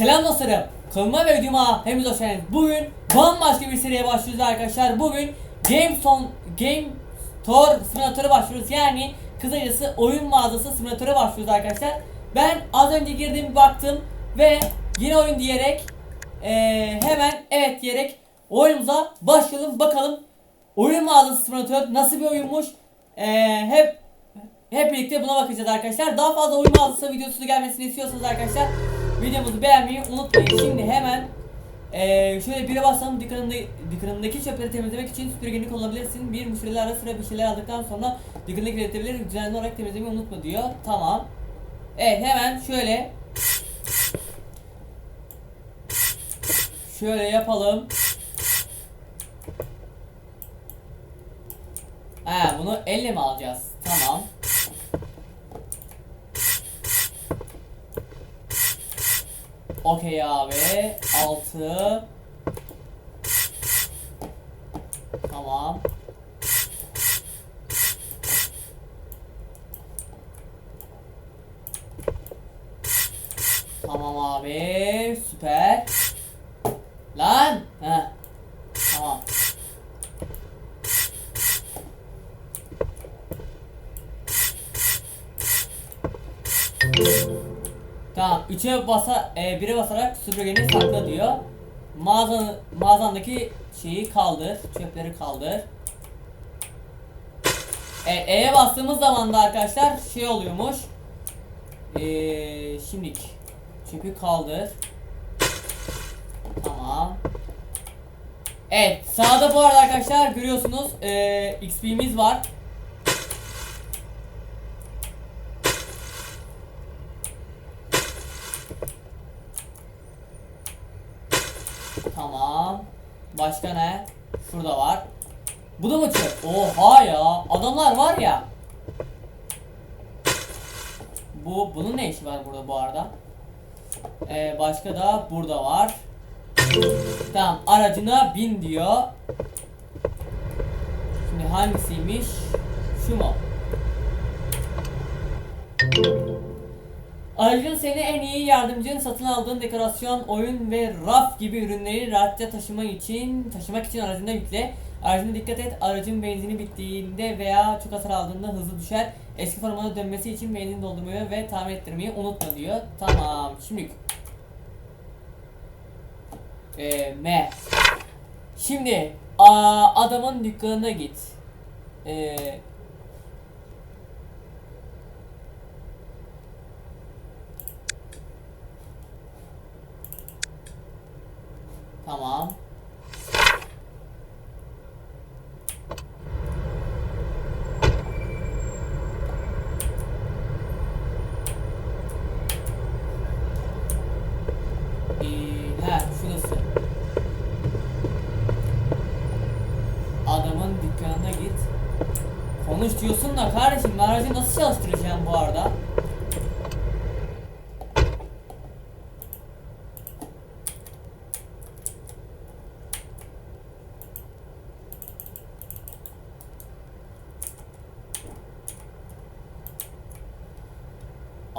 Selam dostlarım. Kanalıma ve videoma hepiniz hoş geldiniz. Bugün bambaşka bir seriye başlıyoruz arkadaşlar. Bugün Game Son Game Store simülatöre başlıyoruz. Yani kısacası oyun mağazası simülatöre başlıyoruz arkadaşlar. Ben az önce girdim baktım ve yeni oyun diyerek eee, hemen evet diyerek oyunumuza başlayalım bakalım. Oyun mağazası simülatör nasıl bir oyunmuş? Eee, hep hep birlikte buna bakacağız arkadaşlar. Daha fazla oyun mağazası videosu gelmesini istiyorsanız arkadaşlar videomuzu beğenmeyi unutmayın. Şimdi hemen eee şöyle bire basalım dükkanında, dükkanındaki çöpleri temizlemek için süpürgeni kullanabilirsin. Bir müşteriler ara sıra bir şeyler aldıktan sonra dükkanındaki iletebilir. Düzenli olarak temizlemeyi unutma diyor. Tamam. Evet hemen şöyle şöyle yapalım. Ha bunu elle mi alacağız? Tamam. Okey abi. 6 Tamam. Tamam abi. Süper. Lan. Heh. Tamam. 3'e basa, e, 1'e basarak süpürgeni sakla diyor. Mağazan, mağazandaki şeyi kaldır. Çöpleri kaldır. E, E'ye bastığımız zaman da arkadaşlar şey oluyormuş. Eee şimdilik çöpü kaldır. Tamam. Evet sağda bu arada arkadaşlar görüyorsunuz eee XP'miz var. Tamam. Başka ne? Şurada var. Bu da mı çöp? Oha ya. Adamlar var ya. Bu bunun ne işi var burada bu arada? Ee, başka da burada var. Tamam aracına bin diyor. Şimdi hangisiymiş? Şu mu? Aracın seni en iyi yardımcın satın aldığın dekorasyon, oyun ve raf gibi ürünleri rahatça taşıma için taşımak için aracında yükle. Aracına dikkat et. Aracın benzini bittiğinde veya çok hasar aldığında hızı düşer. Eski formuna dönmesi için benzin doldurmayı ve tamir ettirmeyi unutma diyor. Tamam. Şimdi ee, M. Şimdi aa, adamın dükkanına git. Ee, tamam. Adamın dükkanına git. Konuş diyorsun da kardeşim aracı nasıl çalıştıracağım bu arada?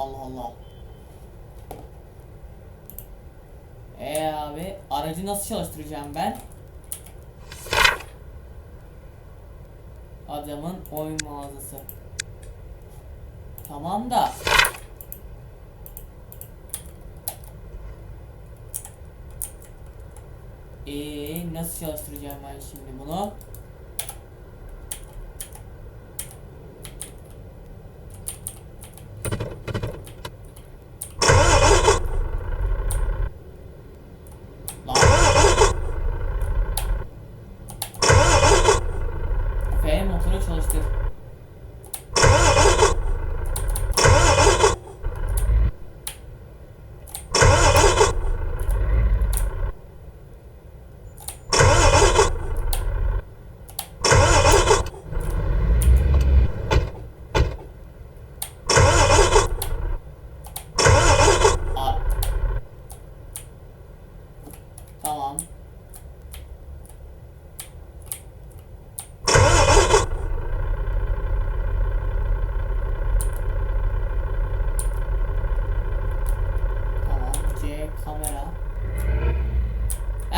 Allah Allah. Ee abi aracı nasıl çalıştıracağım ben? Adamın oyun mağazası. Tamam da. Ee nasıl çalıştıracağım ben şimdi bunu?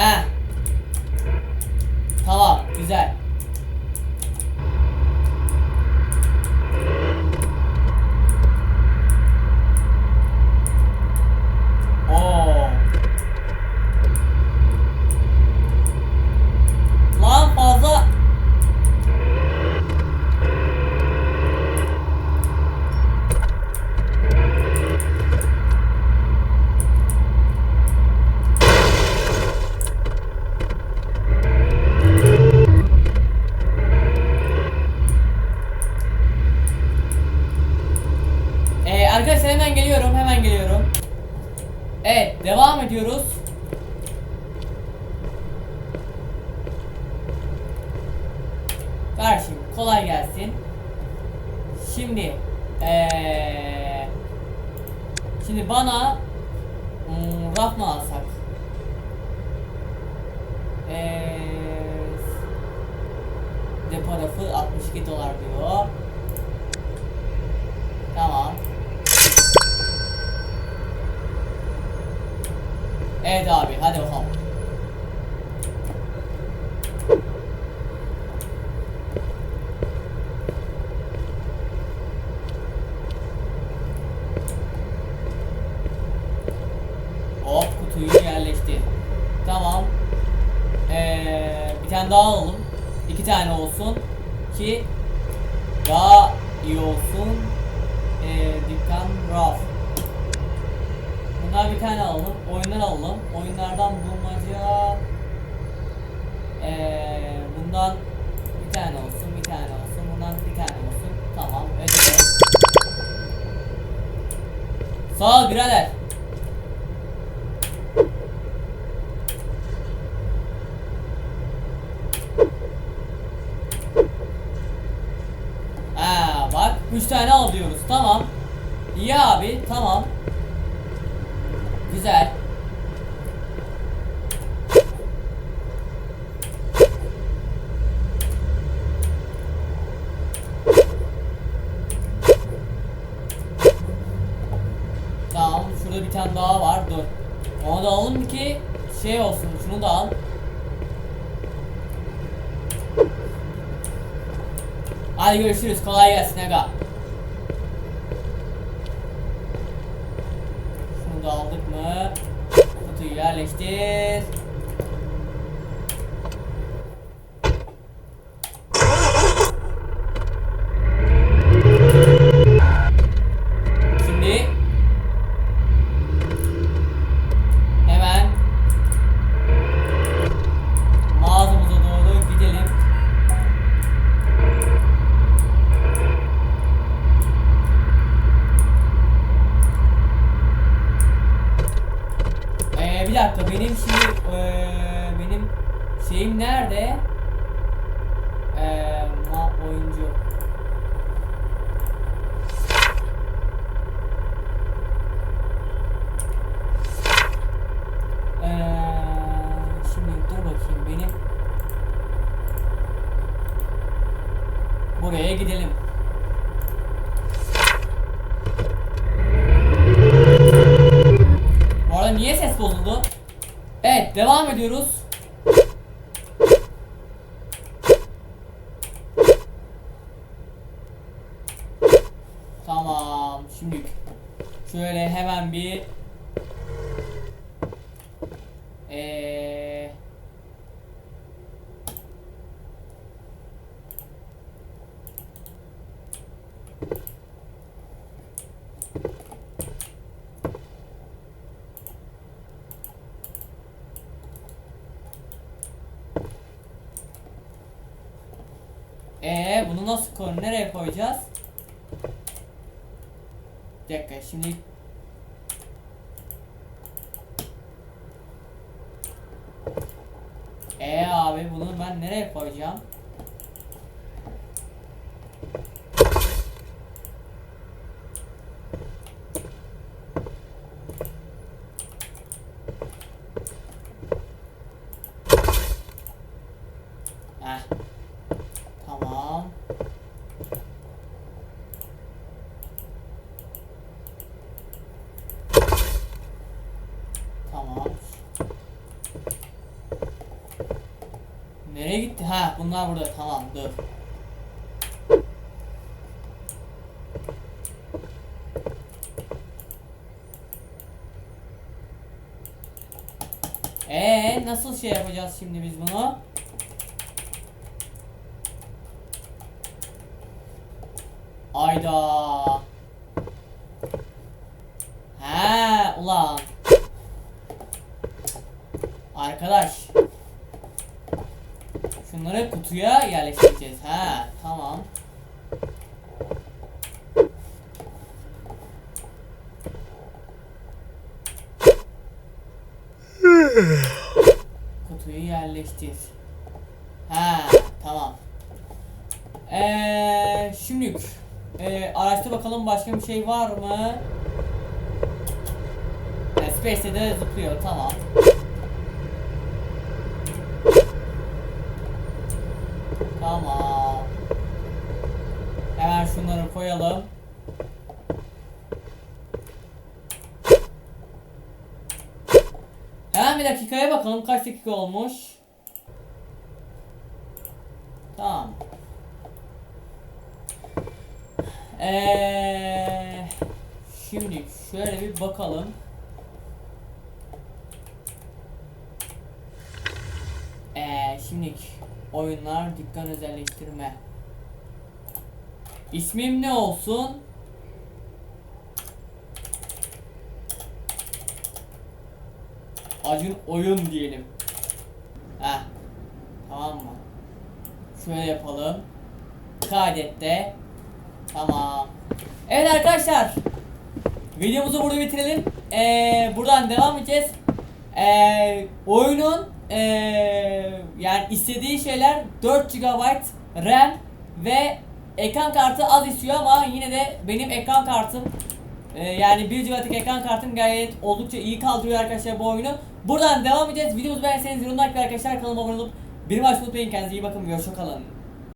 Ah. Kolay gelsin. Şimdi, ee, şimdi bana hmm, raf mı alsak? Ee, depo rafı 62 dolar diyor. Tamam. Evet abi hadi bakalım. Hop kutuyu yerleşti. Tamam. Ee, bir tane daha alalım. İki tane olsun ki daha iyi olsun. Ee, dükkan raf. Bunlar bir tane alalım. Oyundan alalım. Oyunlardan bulmaca. Ee, bundan bir tane olsun, bir tane olsun. Bundan bir tane olsun. Tamam. Ödeme. Sağ ol birader. Ha bak 3 tane alıyoruz. Tamam. İyi abi. Tamam. Güzel. Tamam, şurada bir tane daha var. Dur. Onu da alalım ki şey olsun. Şunu da al. Hadi görüşürüz. Kolay gelsin aga. Şunu da aldık mı? Kutuyu yerleştir. Şimdi hemen mağazamıza doğru gidelim. Ee, bir dakika benim şimdi ee, benim şeyim nerede? Ee, ma oyuncu. Ee, şimdi dur bakayım benim buraya gidelim. Bu arada niye ses bozuldu? Evet devam ediyoruz. Tamam şimdi şöyle hemen bir ee, Bunu nasıl koy nereye koyacağız? Bir dakika şimdi Ee abi bunu ben nereye koyacağım? Heh. Tamam. Tamam. Nereye gitti? Ha bunlar burada. Tamam dur. Ee nasıl şey yapacağız şimdi biz bunu? Ayda. Kutuya yerleştireceğiz. Ha tamam. Kutuyu yerleştir. Ha tamam. Eee şimdi eee araçta bakalım başka bir şey var mı? E, Space'de de zıplıyor. Tamam. Hemen bir dakikaya bakalım kaç dakika olmuş. Tamam. Eee şimdi şöyle bir bakalım. Eee şimdi oyunlar dükkan özelleştirme. İsmim ne olsun? Acun oyun diyelim. Heh. Tamam mı? Şöyle yapalım. Kaydette. Tamam. Evet arkadaşlar. Videomuzu burada bitirelim. Ee, buradan devam edeceğiz. Ee, oyunun ee, yani istediği şeyler 4 GB RAM ve ekran kartı az istiyor ama yine de benim ekran kartım ee, yani 1 GB'lık ekran kartım gayet oldukça iyi kaldırıyor arkadaşlar bu oyunu. Buradan devam edeceğiz. Videomuzu beğenseniz yorumlar arkadaşlar kanalıma abone olup benim açmayı unutmayın. Kendinize iyi bakın. Görüşürüz kalın.